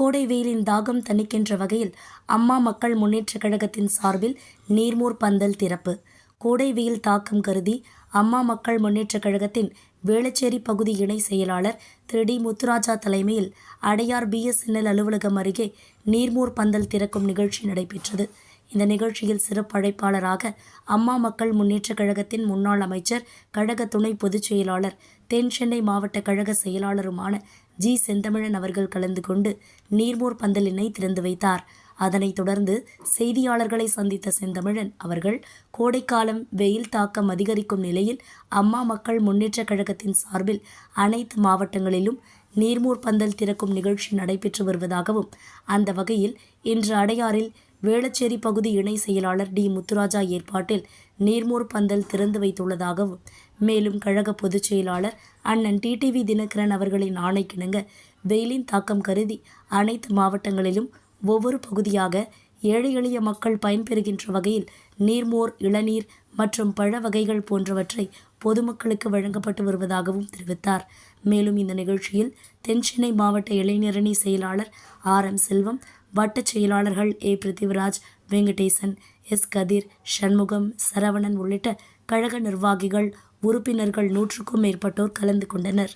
கோடை வெயிலின் தாகம் தணிக்கின்ற வகையில் அம்மா மக்கள் முன்னேற்றக் கழகத்தின் சார்பில் நீர்மூர் பந்தல் திறப்பு. கோடை வெயில் தாக்கம் கருதி அம்மா மக்கள் முன்னேற்றக் கழகத்தின் வேளச்சேரி பகுதி இணை செயலாளர் திரு. டி. முத்துராஜா தலைமையில் அடையார் பிஎஸ்என்எல் அலுவலகம் அருகே நீர்மூர் பந்தல் திறக்கும் நிகழ்ச்சி நடைபெற்றது. இந்த நிகழ்ச்சியில் சிறப்பு அழைப்பாளராக அம்மா மக்கள் முன்னேற்றக் கழகத்தின் முன்னாள் அமைச்சர் கழக துணை பொதுச் செயலாளர் தென் சென்னை மாவட்ட கழக செயலாளருமான ஜி. செந்தமிழன் அவர்கள் கலந்து கொண்டு நீர்மோர் பந்தலினை திறந்து வைத்தார். அதனைத் தொடர்ந்து செய்தியாளர்களை சந்தித்த செந்தமிழன் அவர்கள் கோடைக்காலம் வெயில் தாக்கம் அதிகரிக்கும் நிலையில் அம்மா மக்கள் முன்னேற்றக் கழகத்தின் சார்பில் அனைத்து மாவட்டங்களிலும் நீர்மூர் பந்தல் திறக்கும் நிகழ்ச்சி நடைபெற்று வருவதாகவும் அந்த வகையில் இன்று அடையாறில் வேளச்சேரி பகுதி இணை செயலாளர் டி. முத்துராஜா ஏற்பாட்டில் நீர்மூர் பந்தல் திறந்து வைத்துள்ளதாகவும் மேலும் கழக பொதுச் செயலாளர் அண்ணன் டிடிவி தினகரன் அவர்களின் ஆணைக்கிணங்க வெயிலின் தாக்கம் கருதி அனைத்து மாவட்டங்களிலும் ஒவ்வொரு பகுதியாக ஏழை எளிய மக்கள் பயன்பெறுகின்ற வகையில் நீர்மோர் இளநீர் மற்றும் பழ வகைகள் போன்றவற்றை பொதுமக்களுக்கு வழங்கப்பட்டு வருவதாகவும் தெரிவித்தார். மேலும் இந்த நிகழ்ச்சியில் தென்சென்னை மாவட்ட இளைஞரணி செயலாளர் ஆர். எம். செல்வம் வட்டச் செயலாளர்கள் ஏ. பிருத்திவிராஜ் வெங்கடேசன் எஸ். கதிர் சண்முகம் சரவணன் உள்ளிட்ட கழக நிர்வாகிகள் உறுப்பினர்கள் நூற்றுக்கும் மேற்பட்டோர் கலந்து கொண்டனர்.